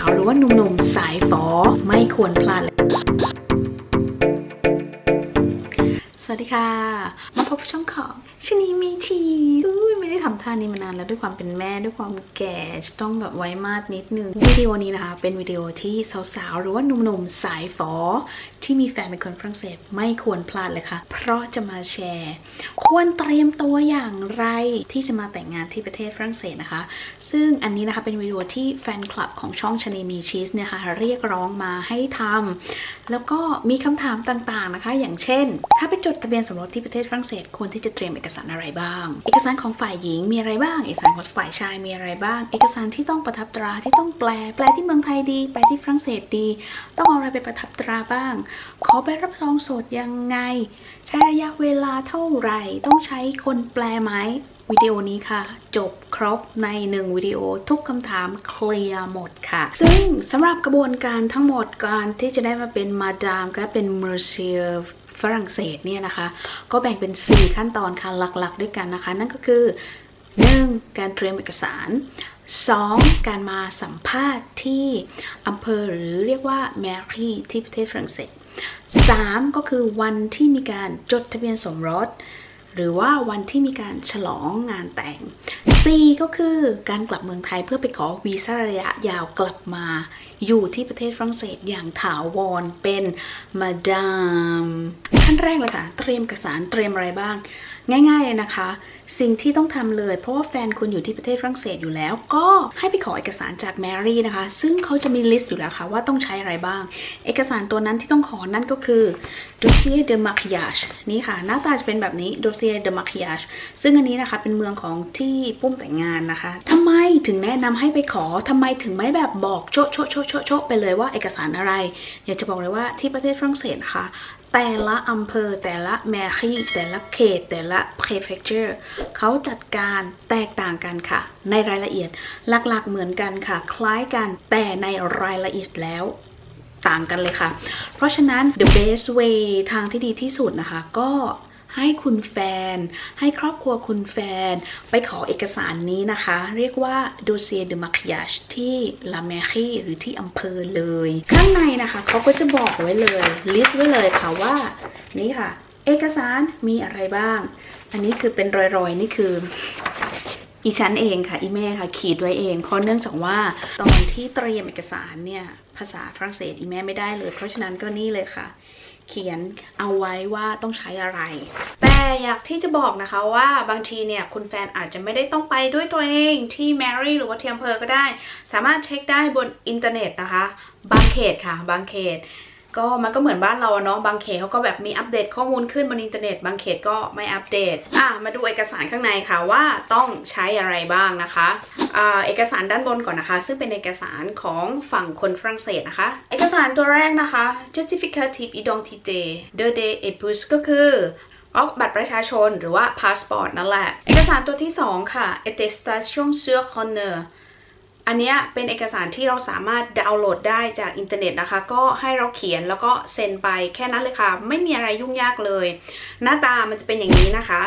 าวๆหรือว่าหนุ่มๆสายฝอไม่ควรพลาดเลยสวัสดีค่ะ มาพบช่องของชนีมีชีอุ้ยไม่ได้ทำท่านี้มานานแล้วด้วยความเป็นแม่ด้วยความแก่ต้องแบบไว้มาดนิดนึงวิดีโอนี้นะคะ เป็นวิดีโอที่สาวๆ หรือว่าหนุ่มๆ สายฝอ ที่มีแฟนเป็นคนฝรั่งเศสไม่ควรพลาดเลยค่ะ เพราะจะมาแชร์ ควรเตรียมตัวอย่างไรที่จะมาแต่งงานที่ประเทศฝรั่งเศสนะคะ ซึ่งอันนี้นะคะเป็นวิดีโอที่แฟนคลับของช่องชนีมีชีสเนี่ยค่ะเรียกร้องมาให้ทำแล้วก็มีคำถามต่างๆนะคะ อย่างเช่น ถ้าไปจดทะเบียนสมรสที่ประเทศฝรั่งเศสควรที่จะเตรียมเอกสารอะไรบ้าง เอกสารของฝ่ายหญิงมีอะไรบ้าง เอกสารของฝ่ายชายมีอะไรบ้าง เอกสารที่ต้องประทับตราที่ต้องแปล แปลที่เมืองไทยดีแปลที่ฝรั่งเศสดี ต้องเอาอะไรไปประทับตราบ้างขอใบรับรองโสดยังไง ใช้ระยะเวลาเท่าไหร่ ต้องใช้คนแปลไหมวิดีโอนี้ค่ะ จบครบในหนึ่งวิดีโอทุกคำถามเคลียร์หมดค่ะ ซึ่งสำหรับกระบวนการทั้งหมดการที่จะได้มาเป็นมาดามก็เป็นเมอร์เซียฝรั่งเศสเนี่ยนะคะ ก็แบ่งเป็น 4 ขั้นตอนค่ะหลักๆ ด้วยกันนะคะ นั่นก็คือ 1. การเตรียมเอกสาร 2. การมาสัมภาษณ์ที่อำเภอหรือเรียกว่าแมรี่ที่ประเทศฝรั่งเศส 3. ก็คือวันที่มีการจดทะเบียนสมรส หรือว่าวันที่มีการฉลองงานแต่ง 4 ก็คือการกลับเมืองไทยเพื่อไปขอวีซ่าระยะยาวกลับมาอยู่ที่ประเทศฝรั่งเศสอย่างถาวรเป็นมาดามขั้นแรกเลยค่ะ เตรียมเอกสารเตรียมอะไรบ้าง ง่ายๆเลยนะคะ สิ่งที่ต้องทำเลย เพราะว่าแฟนคุณอยู่ที่ประเทศฝรั่งเศสอยู่แล้ว ก็ให้ไปขอเอกสารจากแมรี่นะคะ ซึ่งเขาจะมีลิสต์อยู่แล้วค่ะว่าต้องใช้อะไรบ้าง เอกสารตัวนั้นที่ต้องขอนั่นก็คือ dossier de mariage นี่ค่ะ หน้าตาจะเป็นแบบนี้ dossier de mariage ซึ่งอันนี้นะคะเป็นเมืองของที่ปุ้มแต่งงานนะคะทำไมถึงแนะนำให้ไปขอทำไมถึงไม่แบบบอกโชะโชะโชะโชะโชะไปเลยว่าเอกสารอะไรอยากจะบอกเลยว่าที่ประเทศฝรั่งเศสนะคะ แต่ละอำเภอแต่ละแมรี่แต่ละเขต แต่ละ prefecture เขาจัดการแตกต่างกันค่ะ ในรายละเอียดหลักๆเหมือนกันค่ะ คล้ายกันแต่ในรายละเอียดแล้วต่างกันเลยค่ะ เพราะฉะนั้น the best way ทางที่ดีที่สุดนะคะ ก็ ให้คุณแฟน ให้ครอบครัวคุณแฟน ไปขอเอกสารนี้นะคะ เรียกว่า dossier de mariage ที่ la mairie หรือที่อำเภอเลย ข้างในนะคะเขาก็จะบอกไว้เลย list ไว้เลยค่ะว่า นี่ค่ะ เอกสารมีอะไรบ้าง อันนี้คือเป็นรอยๆ นี่คืออีฉันเองค่ะ อีแม่ค่ะ ขีดไว้เอง เพราะเนื่องจากว่าตอนที่เตรียมเอกสารเนี่ย ภาษาฝรั่งเศสอีแม่ไม่ได้เลย เพราะฉะนั้นก็นี่เลยค่ะ เขียนเอาไว้ว่าต้องใช้อะไร แต่อยากที่จะบอกนะคะว่าบางทีเนี่ยคุณแฟนอาจจะไม่ได้ต้องไปด้วยตัวเองที่แมรี่หรือว่าเทียมเพอก็ได้ สามารถเช็คได้บนอินเทอร์เน็ตนะคะ บางเขตค่ะ บางเขต ก็มันก็เหมือนบ้านเราเนาะบางเขตเขาก็แบบมีอัปเดตข้อมูลขึ้นบนอินเทอร์เน็ต บางเขตก็ไม่อัปเดตอะมาดูเอกสารข้างในค่ะว่าต้องใช้อะไรบ้างนะคะอ่าเอกสารด้านบนก่อนนะคะ ซึ่งเป็นเอกสารของฝั่งคนฝรั่งเศสนะคะ เอกสารตัวแรกนะคะ justificative identité de des époux ก็คือก็บัตรประชาชนหรือว่าพาสปอร์ตนั่นแหละ เอกสารตัวที่ 2 ค่ะ attestation sur honneur อันนี้เป็นเอกสารที่เราสามารถดาวน์โหลดได้จากอินเทอร์เน็ตนะคะ ก็ให้เราเขียนแล้วก็เซ็นไปแค่นั้นเลยค่ะ ไม่มีอะไรยุ่งยากเลย หน้าตามันจะเป็นอย่างนี้นะคะ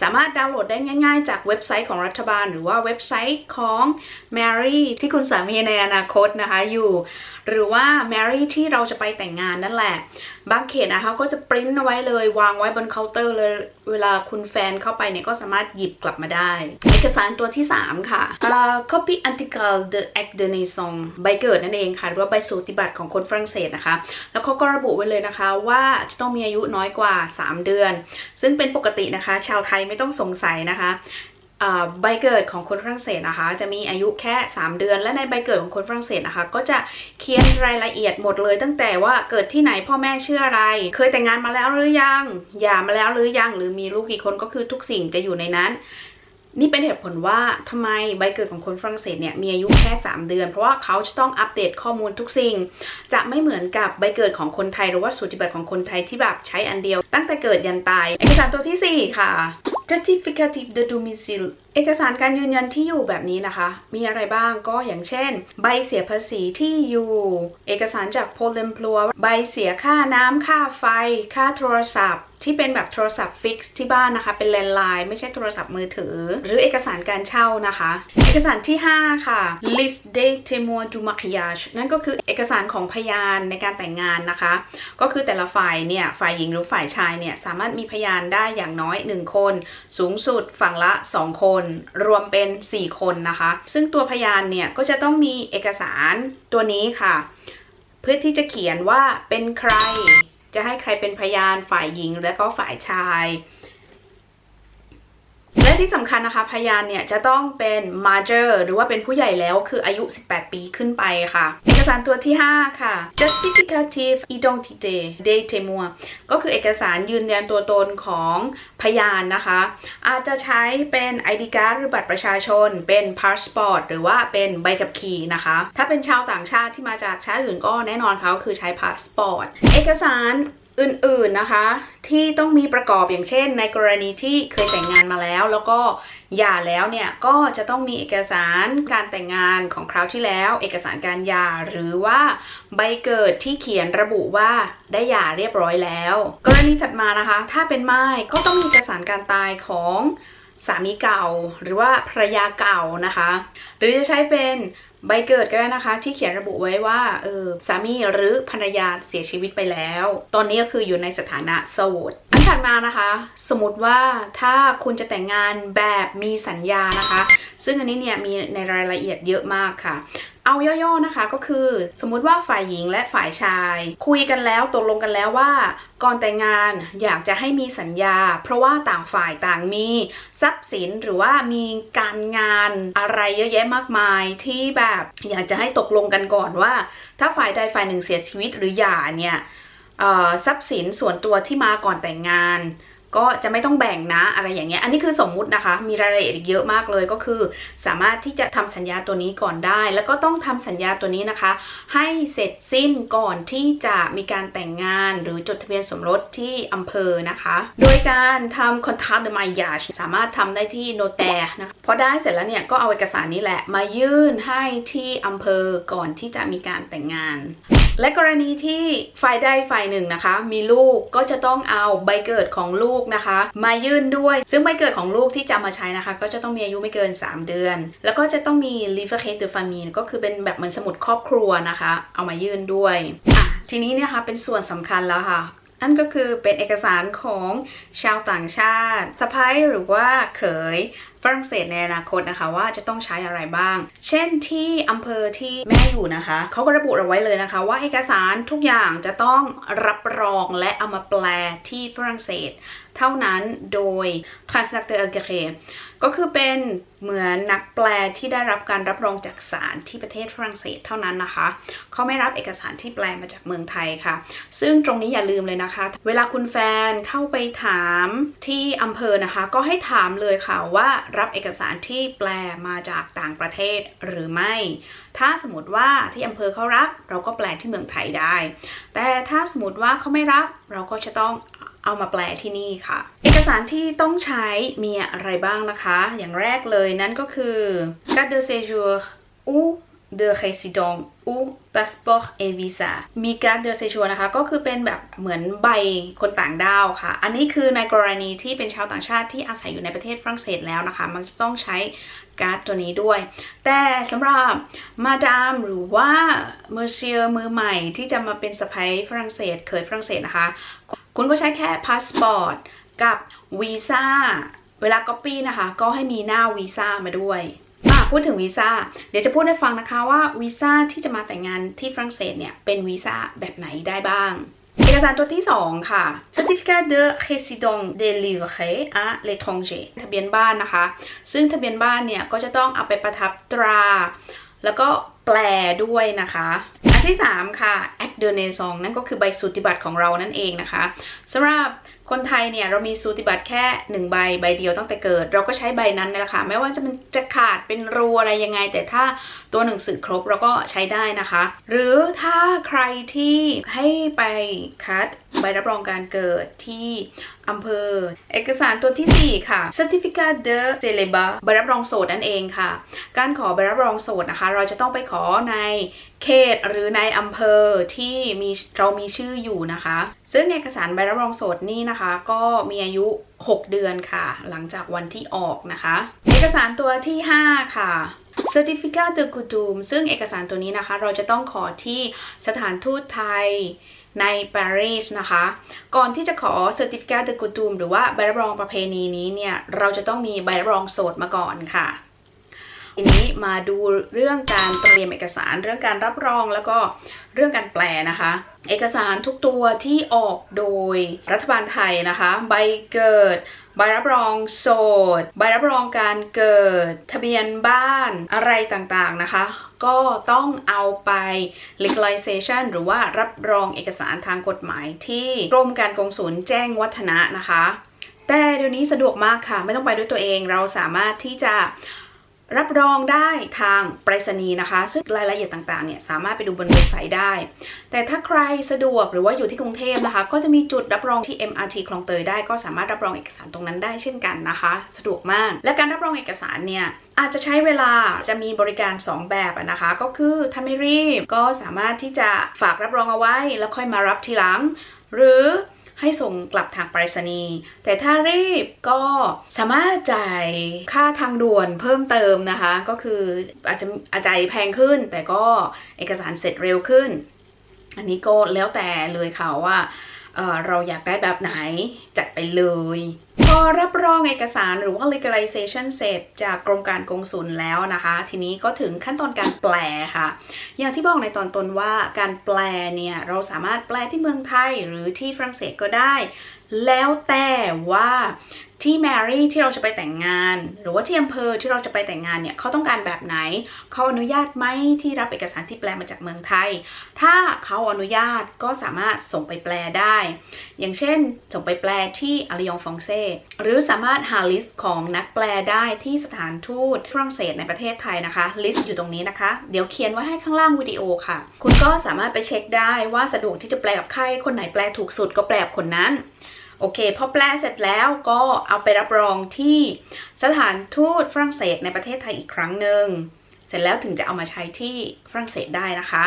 สามารถดาวน์โหลดได้ง่าย ๆ จากเว็บไซต์ของรัฐบาล หรือว่าเว็บไซต์ของ Mary ที่คุณสามีในอนาคตนะคะอยู่หรือว่า Mary ที่เราจะไปแต่งงานนั่นแหละ บางเขตนะคะก็จะปริ้นเอาไว้เลยวางไว้บนเคาน์เตอร์เลยเวลาคุณแฟนเข้าไปเนี่ยก็สามารถหยิบกลับมาได้เอกสารตัวที่ 3 ค่ะ copy intégrale de acte de naissance ใบเกิดนั่นเองค่ะ หรือว่าใบสูติบัตรของคนฝรั่งเศสนะคะ แล้วเขาก็ระบุไว้เลยนะคะว่าจะต้องมีอายุน้อยกว่า 3 เดือน ซึ่งเป็นปกตินะคะ ชาวไทยไม่ต้องสงสัยนะคะ ใบเกิดของคนฝรั่งเศสนะคะ จะมีอายุแค่ 3 เดือน และในใบเกิดของคนฝรั่งเศสนะคะ ก็จะเขียนรายละเอียดหมดเลย ตั้งแต่ว่าเกิดที่ไหนพ่อแม่ชื่ออะไร เคยแต่งงานมาแล้วหรือยังหย่ามาแล้วหรือยังหรือมีลูกกี่คนก็คือทุกสิ่งจะอยู่ในนั้น นี่เป็นเหตุผลว่าทำไมใบเกิดของคนฝรั่งเศสเนี่ยมีอายุแค่ 3 เดือน เพราะว่าเขาจะต้องอัปเดตข้อมูลทุกสิ่ง จะไม่เหมือนกับใบเกิดของคนไทยหรือว่าสูติบัตรของคนไทยที่แบบใช้อันเดียว ตั้งแต่เกิดยันตาย เอกสารตัวทีสี่4 ค่ะ justificative de domicile เอกสารการยืนยันที่อยู่แบบนี้นะคะ มีอะไรบ้างก็อย่างเช่น ใบเสียภาษีที่อยู่ เอกสารจากโพลเลมพลัวใบเสียค่าน้ำค่าไฟ ค่าโทรศัพท์ที่เป็นแบบโทรศัพท์ฟิกซ์ที่บ้านนะคะ เป็นแลนด์ไลน์ไม่ใช่โทรศัพท์มือถือ หรือเอกสารการเช่านะคะ เอกสารที่ 5 ค่ะ list de témoin du mariage นั่นก็คือเอกสารของพยานในการแต่งงานนะคะ ก็คือแต่ละฝ่ายเนี่ย ฝ่ายหญิงหรือฝ่ายชายเนี่ย สามารถมีพยานได้อย่างน้อย 1 คน สูงสุดฝั่งละ 2 คนรวมเป็น 4 คนนะคะ ซึ่งตัวพยานเนี่ยก็จะต้องมีเอกสารตัวนี้ค่ะ เพื่อที่จะเขียนว่าเป็นใคร จะให้ใครเป็นพยานฝ่ายหญิงและก็ฝ่ายชาย และที่สำคัญนะคะพยานเนี่ยจะต้องเป็น major หรือว่าเป็นผู้ใหญ่แล้วคืออายุ 18 ปีขึ้นไปค่ะ เอกสารตัวที่ 5 ค่ะ justificative identité de témoin ก็คือเอกสารยืนยันตัวตนของพยานนะคะ อาจจะใช้เป็น ID card หรือบัตรประชาชน เป็น passport หรือว่าเป็นใบขับขี่นะคะ ถ้าเป็นชาวต่างชาติที่มาจากชาติอื่นก็แน่นอนเขาคือใช้ passport เอกสาร อื่นๆนะคะ ที่ต้องมีประกอบอย่างเช่น ในกรณีที่เคยแต่งงานมาแล้ว แล้วก็หย่าแล้วเนี่ยก็จะต้องมีเอกสารการแต่งงานของคราวที่แล้ว เอกสารการหย่าหรือว่าใบเกิดที่เขียนระบุว่าได้หย่าเรียบร้อยแล้ว กรณีถัดมานะคะ ถ้าเป็นไม้ก็ต้องมีเอกสารการตายของ สามีเก่า หรือว่าภรรยาเก่านะคะ หรือจะใช้เป็นใบเกิดก็ได้นะคะ ที่เขียนระบุไว้ว่าเออสามีหรือภรรยาเสียชีวิตไปแล้ว ตอนนี้ก็คืออยู่ในสถานะโสดอันถัดมานะคะ สมมติว่าถ้าคุณจะแต่งงานแบบมีสัญญานะคะ ซึ่งอันนี้เนี่ยมีในรายละเอียดเยอะมากค่ะ เอาย่อๆนะคะก็คือสมมุติว่าฝ่ายหญิงและฝ่ายชาย คุยกันแล้วตกลงกันแล้วว่า ก่อนแต่งงานอยากจะให้มีสัญญา เพราะว่าต่างฝ่ายต่างมีทรัพย์สินหรือว่ามีการงานอะไรเยอะแยะมากมายที่แบบอยากจะให้ตกลงกันก่อนว่า ถ้าฝ่ายใดฝ่ายหนึ่งเสียชีวิตหรือหย่าเนี่ยทรัพย์สินส่วนตัวที่มาก่อนแต่งงาน ก็จะไม่ต้องแบ่งนะอะไรอย่างเงี้ย อันนี้คือสมมุตินะคะ มีรายละเอียดเยอะมากเลยก็คือ สามารถที่จะทำสัญญาตัวนี้ก่อนได้ แล้วก็ต้องทำสัญญาตัวนี้นะคะ ให้เสร็จสิ้นก่อนที่จะมีการแต่งงานหรือจดทะเบียนสมรสที่อำเภอนะคะ โดยการทำ contrat de mariage สามารถทำได้ที่โนแตนะคะพอได้เสร็จแล้วเนี่ยก็เอาเอกสารนี้แหละมายื่นให้ที่อำเภอก่อนที่จะมีการแต่งงาน และกรณีที่ฝ่ายใดฝ่ายหนึ่งนะคะ มีลูกก็จะต้องเอาใบเกิดของลูกนะคะ มายื่นด้วย ซึ่งใบเกิดของลูกที่จะมาใช้นะคะ ก็จะต้องมีอายุไม่เกิน 3 เดือน แล้วก็จะต้องมี livret de famille ก็คือเป็นแบบเหมือนสมุดครอบครัวนะคะ เอามายื่นด้วยอะทีนี้เนี่ยค่ะเป็นส่วนสำคัญแล้วค่ะนั่นก็คือเป็นเอกสารของชาวต่างชาติสะพ้ายหรือว่าเขยฝรั่งเศสในอนาคตนะคะว่าจะต้องใช้อะไรบ้าง เช่นที่อำเภอที่แม่อยู่นะคะ เขาก็ระบุเอาไว้เลยนะคะ ว่าเอกสารทุกอย่างจะต้องรับรองและเอามาแปลที่ฝรั่งเศส เท่านั้นโดย translator agréé ก็คือเป็นเหมือนนักแปลที่ได้รับการรับรองจากศาลที่ประเทศฝรั่งเศสเท่านั้นนะคะ เขาไม่รับเอกสารที่แปลมาจากเมืองไทยค่ะ ซึ่งตรงนี้อย่าลืมเลยนะคะ เวลาคุณแฟนเข้าไปถามที่อำเภอนะคะ ก็ให้ถามเลยค่ะว่ารับเอกสารที่แปลมาจากต่างประเทศหรือไม่ ถ้าสมมติว่าที่อำเภอเขารับ เราก็แปลที่เมืองไทยได้ แต่ถ้าสมมติว่าเขาไม่รับเราก็จะต้อง เอามาแปลที่นี่ค่ะ เอกสารที่ต้องใช้มีอะไรบ้างนะคะ อย่างแรกเลยนั่นก็คือ carte de séjour ou de résident ou passeport et visa มี carte de séjour นะคะ ก็คือเป็นแบบเหมือนใบคนต่างด้าวค่ะ อันนี้คือในกรณีที่เป็นชาวต่างชาติที่อาศัยอยู่ในประเทศฝรั่งเศสแล้วนะคะ มันจะต้องใช้การ์ดตัวนี้ด้วย แต่สำหรับมาดามหรือว่าเมอร์เซียมือใหม่ที่จะมาเป็นสะพ้ยฝรั่งเศสเคยฝรั่งเศสนะคะ คุณก็ใช้แค่พาสปอร์ตกับวีซ่าเวลา Copy นะคะ ก็ให้มีหน้าวีซ่ามาด้วยพูดถึงวีซ่าเดี๋ยวจะพูดให้ฟังนะคะว่าวีซ่าที่จะมาแต่งงานที่ฝรั่งเศสเนี่ย เป็นวีซ่าแบบไหนได้บ้าง เอกสารตัวที่ 2 ค่ะ Certificat de résident délivré à l'étranger ทะเบียนบ้านนะคะ ซึ่งทะเบียนบ้านเนี่ย ก็จะต้องเอาไปประทับตรา แล้วก็ ลด้วยนะคะ อันที่ 3 ค่ะ Act de naissance นั่นก็คือใบสูติบัตรของเรานั่นเองนะคะสำหรับคนไทยเนี่ยเรามีสูติบัตรแค่ 1 ใบใบเดียวตั้งแต่เกิด เราก็ใช้ใบนั้นนี่แหละค่ะไม่ว่าจะมันจะขาดเป็นรูอะไรยังไง แต่ถ้าตัวหนังสือครบเราก็ใช้ได้นะคะ หรือถ้าใครที่ให้ไปคัดใบรับรองการเกิดที่อำเภอ เอกสารตัวทีสี่4 ค่ะ Certificat de célibat ใบรับรองโสดนั่นเองค่ะ การขอใบรับรองโสดนะคะ เราจะต้องไปขอในเขตหรือในอำเภอที่มีเรามีชื่ออยู่นะคะ ซึ่งเอกสารใบรับรองโสดนี่นะคะ ก็มีอายุ 6 เดือนค่ะ หลังจากวันที่ออกนะคะ เอกสารตัวที่ 5 ค่ะ Certificate de c o u t u m ซึ่งเอกสารตัวนี้นะคะ เราจะต้องขอที่สถานทูตไทย ในปารีสนะคะ ก่อนที่จะขอ Certificate de Coutume หรือว่าใบรับรองประเพณีนี้เนี่ย เราจะต้องมีใบรับรองโสดมาก่อนค่ะ ทีนี้มาดูเรื่องการเตรียมเอกสาร เรื่องการรับรองแล้วก็เรื่องการแปลนะคะ เอกสารทุกตัวที่ออกโดยรัฐบาลไทยนะคะ ใบเกิด ใบรับรองโสด ใบรับรองการเกิด ทะเบียนบ้านอะไรต่างๆนะคะ ก็ต้องเอาไป legalization หรือว่ารับรองเอกสารทางกฎหมายที่กรมการกงสุลแจ้งวัฒนะนะคะแต่เดี๋ยวนี้สะดวกมากค่ะ ไม่ต้องไปด้วยตัวเองเราสามารถที่จะ รับรองได้ทางไปรษณีย์นะคะ ซึ่งรายละเอียดต่างๆเนี่ยสามารถไปดูบนเว็บไซต์ได้ แต่ถ้าใครสะดวกหรือว่าอยู่ที่กรุงเทพนะคะ ก็จะมีจุดรับรองที่ MRT คลองเตยได้ ก็สามารถรับรองเอกสารตรงนั้นได้เช่นกันนะคะ สะดวกมาก และการรับรองเอกสารเนี่ยอาจจะใช้เวลาจะมีบริการ 2 แบบนะคะ ก็คือถ้าไม่รีบก็สามารถที่จะฝากรับรองเอาไว้ แล้วค่อยมารับทีหลัง หรือ ให้ส่งกลับทางไปรษณีย์แต่ถ้ารีบก็สามารถจ่ายค่าทางด่วนเพิ่มเติมนะคะ ก็คืออาจจะอาจจะแพงขึ้น แต่ก็เอกสารเสร็จเร็วขึ้น อันนี้ก็แล้วแต่เลยค่ะว่า เเราอยากได้แบบไหนจัดไปเลย พอรับรองเอกสารหรือว่า legalization เสร็จจากกรมการกงสุลแล้วนะคะ ทีนี้ก็ถึงขั้นตอนการแปลค่ะ อย่างที่บอกในตอนต้นว่าการแปลเนี่ย เราสามารถแปลที่เมืองไทยหรือที่ฝรั่งเศสก็ได้ แล้วแต่ว่าที่แมรี่ที่เราจะไปแต่งงาน หรือว่าที่อำเภอที่เราจะไปแต่งงานเนี่ยเขาต้องการแบบไหน เขาอนุญาตไหมที่รับเอกสารที่แปลมาจากเมืองไทย ถ้าเขาอนุญาตก็สามารถส่งไปแปลได้ อย่างเช่น ส่งไปแปลที่อาริยองฟองเซ่หรือสามารถหาลิสต์ของนักแปลได้ที่สถานทูตฝรั่งเศสในประเทศไทยนะคะ ลิสต์อยู่ตรงนี้นะคะ เดี๋ยวเขียนไว้ให้ข้างล่างวิดีโอค่ะ คุณก็สามารถไปเช็คได้ว่าสะดวกที่จะแปลกับใครคนไหนแปลถูกสุดก็แปลกับคนนั้น โอเคพอแปลเสร็จแล้วก็เอาไปรับรองที่สถานทูตฝรั่งเศสในประเทศไทยอีกครั้งหนึ่งเสร็จแล้วถึงจะเอามาใช้ที่ฝรั่งเศสได้นะคะ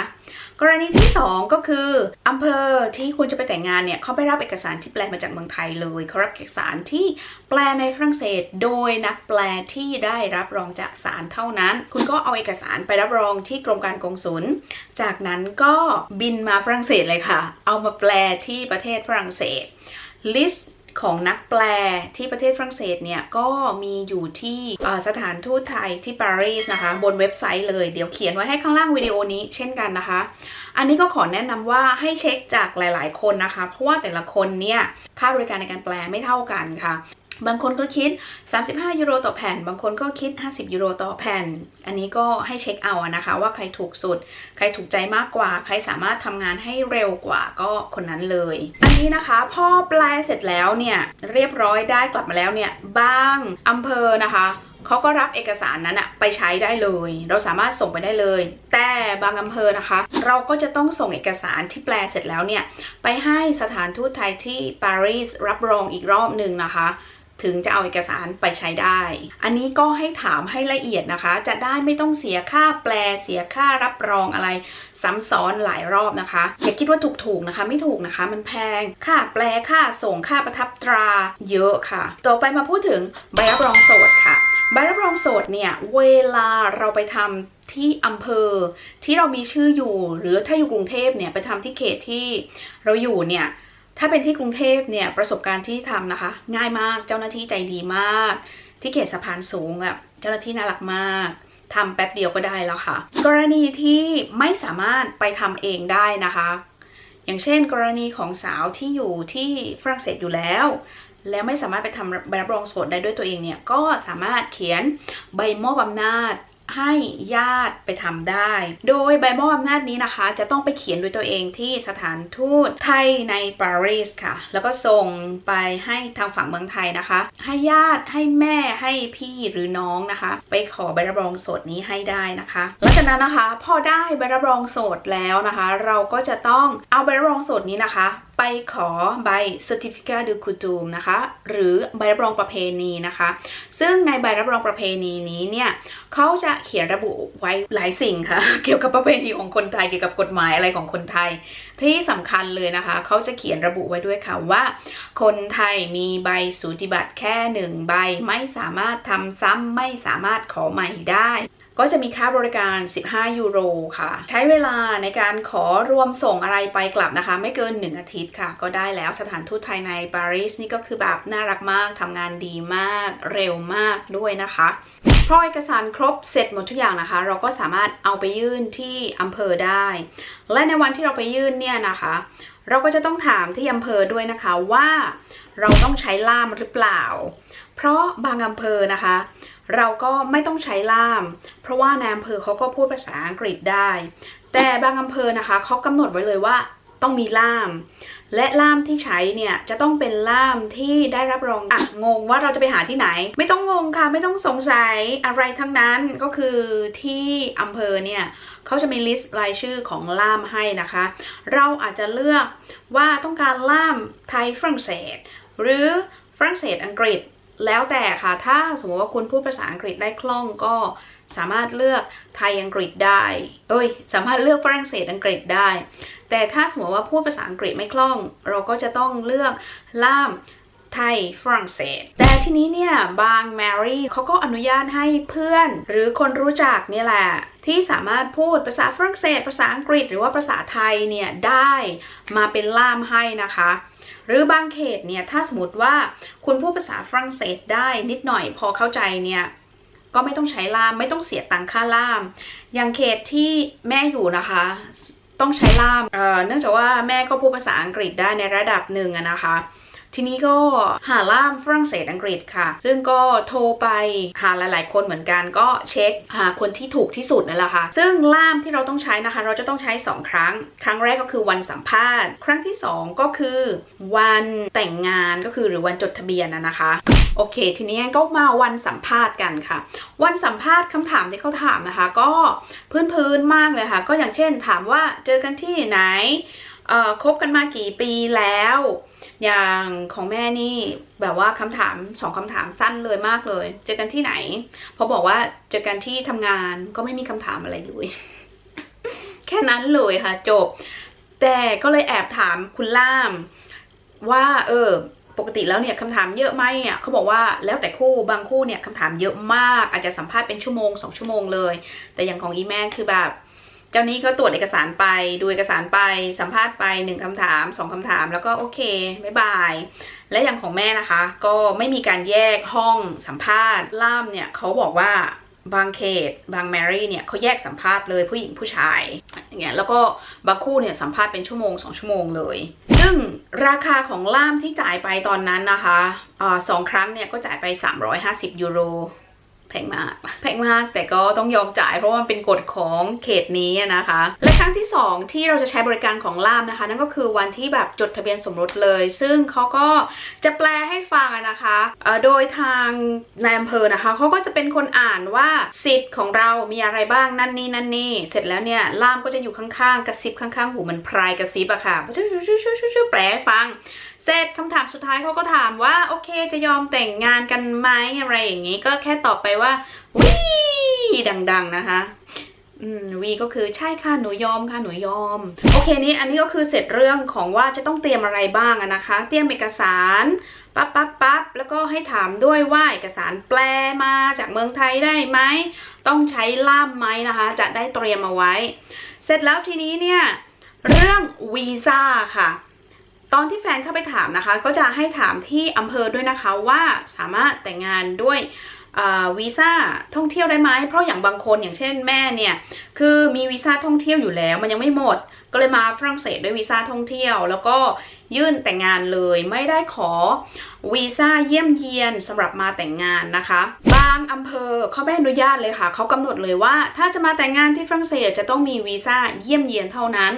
กรณีที่ 2 ก็คืออำเภอที่คุณจะไปแต่งงานเนี่ยเขาไปรับเอกสารที่แปลมาจากเมืองไทยเลยเขารับเอกสารที่แปลในฝรั่งเศส โดยนักแปลที่ได้รับรองจากศาลเท่านั้น คุณก็เอาเอกสารไปรับรองที่กรมการกงสุลจากนั้นก็บินมาฝรั่งเศสเลยค่ะ เอามาแปลที่ประเทศฝรั่งเศส ลิสต์ของนักแปลที่ประเทศฝรั่งเศสเนี่ย ก็มีอยู่ที่สถานทูตไทยที่ปารีสนะคะ บนเว็บไซต์เลยเดี๋ยวเขียนไว้ให้ข้างล่างวิดีโอนี้เช่นกันนะคะ อันนี้ก็ขอแนะนำว่าให้เช็คจากหลาย ๆ คนนะคะ เพราะว่าแต่ละคนเนี่ย ค่าบริการในการแปลไม่เท่ากันค่ะ บางคนก็คิด 35 ยูโรต่อแผ่น บางคนก็คิด 50 ยูโรต่อแผ่น อันนี้ก็ให้เช็คเอานะคะว่าใครถูกสุด ใครถูกใจมากกว่า ใครสามารถทำงานให้เร็วกว่าก็คนนั้นเลย อันนี้นะคะพอแปลเสร็จแล้วเนี่ยเรียบร้อยได้กลับมาแล้วเนี่ยบางอำเภอนะคะเขาก็รับเอกสารนั้นอะไปใช้ได้เลย เราสามารถส่งไปได้เลย แต่บางอำเภอนะคะ เราก็จะต้องส่งเอกสารที่แปลเสร็จแล้วเนี่ย ไปให้สถานทูตไทยที่ปารีสรับรองอีกรอบหนึ่งนะคะ ถึงจะเอาเอกสารไปใช้ได้ อันนี้ก็ให้ถามให้ละเอียดนะคะ จะได้ไม่ต้องเสียค่าแปลเสียค่ารับรองอะไร ซ้ำซ้อนหลายรอบนะคะ อย่าคิดว่าถูกๆนะคะ ไม่ถูกนะคะ มันแพง ค่าแปลค่าส่งค่าประทับตราเยอะค่ะ ต่อไปมาพูดถึงใบรับรองโสดค่ะ ใบรับรองโสดเนี่ย เวลาเราไปทำที่อำเภอที่เรามีชื่ออยู่ หรือถ้าอยู่กรุงเทพเนี่ยไปทำที่เขตที่เราอยู่เนี่ย ถ้าเป็นที่กรุงเทพเนี่ยประสบการณ์ที่ทำนะคะ ง่ายมากเจ้าหน้าที่ใจดีมาก ที่เขตสะพานสูงอะ่ะเจ้าหน้าที่น่ารักมากทำแป๊บเดียวก็ได้แล้วค่ะ กรณีที่ไม่สามารถไปทำเองได้นะคะ อย่างเช่น กรณีของสาวที่อยู่ที่ฝรั่งเศสอยู่แล้ว แล้วไม่สามารถไปทำใบรับรองโสดได้ด้วยตัวเองเนี่ยก็สามารถเขียนใบมอบอำนาจ ให้ญาติไปทำได้ โดยใบมอบอำนาจนี้นะคะ จะต้องไปเขียนด้วยตัวเองที่สถานทูตไทยในปารีสค่ะ แล้วก็ส่งไปให้ทางฝั่งเมืองไทยนะคะ ให้ญาติให้แม่ให้พี่หรือน้องนะคะ ไปขอใบรับรองโสดนี้ให้ได้นะคะหลังจากนั้นนะคะ พอได้ใบรับรองโสดแล้วนะคะ เราก็จะต้องเอาใบรับรองโสดนี้นะคะ ไปขอใบ Certificate de Coutume นะคะ หรือใบรับรองประเพณีนะคะ ซึ่งในใบรับรองประเพณีนี้เนี่ยเขาจะเขียนระบุไว้หลายสิ่งค่ะ เกี่ยวกับประเพณีของคนไทยเกี่ยวกับกฎหมายอะไรของคนไทย ที่สำคัญเลยนะคะ เขาจะเขียนระบุไว้ด้วยค่ะว่า คนไทยมีใบสูติบัตรแค่หนึ่งใบไม่สามารถทำซ้ำไม่สามารถขอใหม่ได้ ก็จะมีค่าบริการ 15 ยูโรค่ะ ใช้เวลาในการขอรวมส่งอะไรไปกลับนะคะ ไม่เกิน 1 อาทิตย์ค่ะ ก็ได้แล้วสถานทูตไทยในปารีสนี่ก็คือแบบน่ารักมากทำงานดีมากเร็วมากด้วยนะคะพอเอกสารครบเสร็จหมดทุกอย่างนะคะ เราก็สามารถเอาไปยื่นที่อำเภอได้ และในวันที่เราไปยื่นเนี่ยนะคะ เราก็จะต้องถามที่อำเภอด้วยนะคะว่าเราต้องใช้ล่ามหรือเปล่า เพราะบางอำเภอนะคะ เราก็ไม่ต้องใช้ล่าม เพราะว่าในอำเภอเขาก็พูดภาษาอังกฤษได้ แต่บางอำเภอนะคะเขากำหนดไว้เลยว่าต้องมีล่าม และล่ามที่ใช้เนี่ยจะต้องเป็นล่ามที่ได้รับรองอะงงว่าเราจะไปหาที่ไหน ไม่ต้องงงค่ะไม่ต้องสงสัยอะไรทั้งนั้นก็คือที่อำเภอเนี่ยเขาจะมีลิสต์รายชื่อของล่ามให้นะคะ เราอาจจะเลือกว่าต้องการล่ามไทยฝรั่งเศส หรือฝรั่งเศสอังกฤษ แล้วแต่ค่ะ ถ้าสมมติว่าคุณพูดภาษาอังกฤษได้คล่องก็สามารถเลือกไทยอังกฤษได้ เอ้ย สามารถเลือกฝรั่งเศสอังกฤษได้ แต่ถ้าสมมติว่าพูดภาษาอังกฤษไม่คล่อง เราก็จะต้องเลือกล่ามไทยฝรั่งเศส แต่ทีนี้เนี่ยบางแมรี่เขาก็อนุญาตให้เพื่อน หรือคนรู้จักเนี่ยแหละที่สามารถพูดภาษาฝรั่งเศส ภาษาอังกฤษ หรือว่าภาษาไทยเนี่ยได้มาเป็นล่ามให้นะคะ หรือบางเขตเนี่ยถ้าสมมติว่าคุณพูดภาษาฝรั่งเศสได้นิดหน่อยพอเข้าใจเนี่ยก็ไม่ต้องใช้ล่ามไม่ต้องเสียตังค่าล่าม อย่างเขตที่แม่อยู่นะคะ ต้องใช้ล่ามเนื่องจากว่าแม่ก็พูดภาษาอังกฤษได้ในระดับหนึ่งนะคะ ทีนี้ก็หาล่ามฝรั่งเศสอังกฤษค่ะ ซึ่งก็โทรไปหาหลาย ๆ คนเหมือนกันก็เช็คหาคนที่ถูกที่สุดนั่นแหละค่ะ ซึ่งล่ามที่เราต้องใช้นะคะ เราจะต้องใช้ 2 ครั้ง ครั้งแรกก็คือวันสัมภาษณ์ ครั้งที่ 2 ก็คือ วันแต่งงานก็คือหรือวันจดทะเบียนนะนะคะโอเค ทีนี้ก็มาวันสัมภาษณ์กันค่ะ วันสัมภาษณ์คำถามที่เขาถามนะคะ ก็พื้นๆมากเลยค่ะ ก็อย่างเช่นถามว่าเจอกันที่ไหนเอ่อคบกันมากี่ปีแล้ว อย่างของแม่นี่แบบว่าคำถามสองคำถามสั้นเลยมากเลย เจอกันที่ไหน พอบอกว่าเจอกันที่ทำงานก็ไม่มีคำถามอะไรเลยแค่นั้นเลยค่ะ จบ แต่ก็เลยแอบถามคุณล่าม ว่าเออปกติแล้วเนี่ยคำถามเยอะไหมอะเขาบอกว่าแล้วแต่คู่บางคู่เนี่ยคำถามเยอะมาก อาจจะสัมภาษณ์เป็นชั่วโมงสองชั่วโมงเลย แต่อย่างของอีแม่คือแบบ เจ้านี้ก็ตรวจเอกสารไปดูเอกสารไปสัมภาษณ์ไปหนึ่งคำถามสองคำถาม แล้วก็โอเคบ๊ายบาย และอย่างของแม่นะคะ ก็ไม่มีการแยกห้องสัมภาษณ์ล่ามเนี่ยเขาบอกว่าบางเขต บางแมรี่เนี่ยเขาแยกสัมภาษณ์เลยผู้หญิงผู้ชายอย่างเงี้ยแล้วก็บางคู่เนี่ยสัมภาษณ์เป็นชั่วโมงสองชั่วโมงเลย ซึ่งราคาของล่ามที่จ่ายไปตอนนั้นนะคะอสองครั้งเนี่ยก็จ่ายไป 350 ยูโร แพงมาก แพงมากแต่ก็ต้องยอมจ่ายเพราะว่ามันเป็นกฎของเขตนี้นะคะ และครั้งที่ 2 ที่เราจะใช้บริการของล่ามนะคะ นั่นก็คือวันที่แบบจดทะเบียนสมรสเลย ซึ่งเขาก็จะแปลให้ฟังนะคะโดยทางนายอำเภอนะคะเขาก็จะเป็นคนอ่านว่าสิทธิ์ของเรามีอะไรบ้างนั่นนี่นั่นนี่ เสร็จแล้วเนี่ยล่ามก็จะอยู่ข้างๆ กระซิบข้างๆ หูมันพรายกระซิบอะค่ะแปลให้ฟัง เสร็จคำถามสุดท้ายเขาก็ถามว่าโอเคจะยอมแต่งงานกันไหมอะไรอย่างนี้ ก็แค่ตอบไปว่าวีดัง ๆนะคะวีก็คือใช่ค่ะหนูยอมค่ะหนูยอม โอเคนี้อันนี้ก็คือเสร็จเรื่องของว่าจะต้องเตรียมอะไรบ้างนะคะ เตรียมเอกสารปั๊บปั๊บปั๊บแล้วก็ให้ถามด้วยว่าเอกสารแปลมาจากเมืองไทยได้ไหมต้องใช้ล่ามไหมนะคะ จะได้เตรียมเอาไว้ เสร็จแล้วทีนี้เนี่ยเรื่องวีซ่าค่ะ ตอนที่แฟนเข้าไปถามนะคะ ก็จะให้ถามที่อำเภอด้วยนะคะว่าสามารถแต่งงานด้วยวีซ่าท่องเที่ยวได้ไหมเพราะอย่างบางคนอย่างเช่นแม่เนี่ยคือมีวีซ่าท่องเที่ยวอยู่แล้วมันยังไม่หมด ก็เลยมาฝรั่งเศสด้วยวีซ่าท่องเที่ยว แล้วก็ยื่นแต่งงานเลยไม่ได้ขอวีซ่าเยี่ยมเยียนสำหรับมาแต่งงานนะคะ บางอำเภอเขาไม่อนุญาตเลยค่ะเขากำหนดเลยว่า ถ้าจะมาแต่งงานที่ฝรั่งเศสจะต้องมีวีซ่าเยี่ยมเยียนเท่านั้น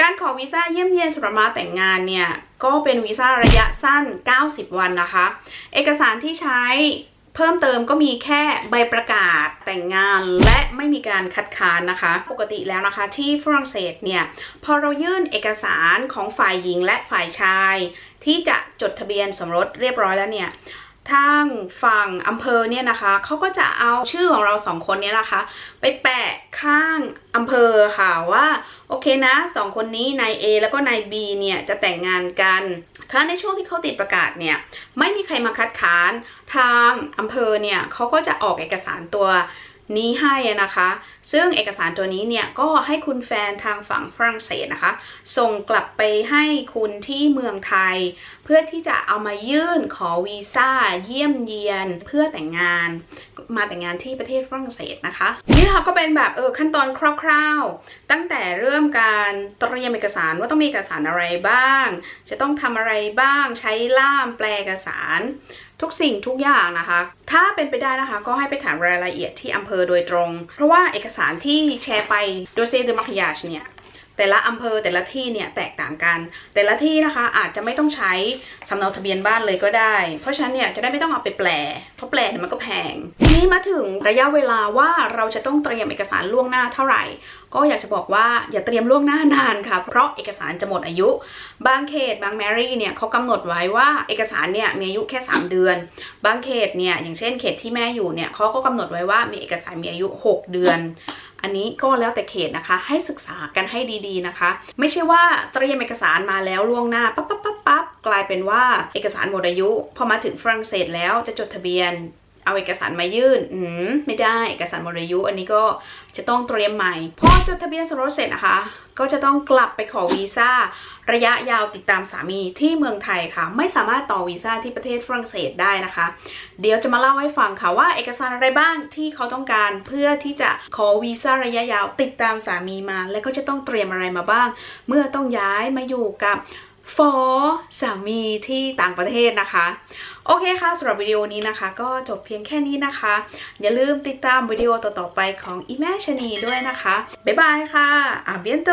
การขอวีซ่าเยี่ยมเยียนสำหรับมาแต่งงานเนี่ย ก็เป็นวีซ่าระยะสั้น 90 วันนะคะ เอกสารที่ใช้เพิ่มเติมก็มีแค่ใบประกาศแต่งงานและไม่มีการคัดค้านนะคะ ปกติแล้วนะคะที่ฝรั่งเศสเนี่ย พอเรายื่นเอกสารของฝ่ายหญิงและฝ่ายชาย ที่จะจดทะเบียนสมรสเรียบร้อยแล้วเนี่ย ทางฝั่งอำเภอเนี่ยนะคะเขาก็จะเอาชื่อของเราสองคนเนี่ยนะคะ ไปแปะข้างอำเภอค่ะว่าโอเคนะสองคนนี้นาย A แล้วก็นาย B เนี่ยจะแต่งงานกันถ้าในช่วงที่เขาติดประกาศเนี่ยไม่มีใครมาคัดค้านทางอำเภอเนี่ยเขาก็จะออกเอกสารตัว นี้ให้นะคะ ซึ่งเอกสารตัวนี้เนี่ยก็ให้คุณแฟนทางฝั่งฝรั่งเศสนะคะ ส่งกลับไปให้คุณที่เมืองไทย เพื่อที่จะเอามายื่นขอวีซ่าเยี่ยมเยียนเพื่อแต่งงาน มาแต่งงานที่ประเทศฝรั่งเศสนะคะ นี่ค่ะก็เป็นแบบเออขั้นตอนคร่าว ๆ ตั้งแต่เริ่มการเตรียมเอกสารว่าต้องมีเอกสารอะไรบ้าง จะต้องทำอะไรบ้างใช้ล่ามแปลเอกสาร ทุกสิ่งทุกอย่างนะคะ ถ้าเป็นไปได้นะคะ ก็ให้ไปถามรายละเอียดที่อำเภอโดยตรง เพราะว่าเอกสารที่แชร์ไปโดยเซเดมาคยาชเนี่ย แต่ละอำเภอแต่ละที่เนี่ยแตกต่างกัน แต่ละที่นะคะอาจจะไม่ต้องใช้สำเนาทะเบียนบ้านเลยก็ได้ เพราะฉะนั้นเนี่ยจะได้ไม่ต้องเอาไปแปลเพราะแปลเนี่ยมันก็แพงทีนี้มาถึงระยะเวลาว่าเราจะต้องเตรียมเอกสารล่วงหน้าเท่าไหร่ ก็อยากจะบอกว่าอย่าเตรียมล่วงหน้านานค่ะ เพราะเอกสารจะหมดอายุ บางเขตบางแมรี่เนี่ยเขากำหนดไว้ว่าเอกสารเนี่ยมีอายุแค่ 3 เดือน บางเขตเนี่ยอย่างเช่นเขตที่แม่อยู่เนี่ยเขาก็กำหนดไว้ว่ามีเอกสารมีอายุ 6 เดือน อันนี้ก็แล้วแต่เขตนะคะ ให้ศึกษากันให้ดีๆนะคะ ไม่ใช่ว่าเตรียมเอกสารมาแล้วล่วงหน้าปั๊บปั๊บปั๊บปั๊บกลายเป็นว่าเอกสารหมดอายุ พอมาถึงฝรั่งเศสแล้วจะจดทะเบียน เอาเอกสารมายื่นอืมไม่ได้เอกสารหมดอายุ อันนี้ก็จะต้องเตรียมใหม่พอจดทะเบียนสมรสเสร็จนะคะ ก็จะต้องกลับไปขอวีซ่าระยะยาวติดตามสามีที่เมืองไทยค่ะ ไม่สามารถต่อวีซ่าที่ประเทศฝรั่งเศสได้นะคะ เดี๋ยวจะมาเล่าให้ฟังค่ะว่าเอกสารอะไรบ้างที่เขาต้องการเพื่อที่จะขอวีซ่าระยะยาวติดตามสามีมา และก็จะต้องเตรียมอะไรมาบ้าง เมื่อต้องย้ายมาอยู่กับ ฟอสามีที่ต่างประเทศนะคะ โอเคค่ะสำหรับวิดีโอนี้นะคะ ก็จบเพียงแค่นี้นะคะ อย่าลืมติดตามวิดีโอต่อๆไปของอีแม่ชนีด้วยนะคะ บ๊ายบายค่ะอาเบียนโต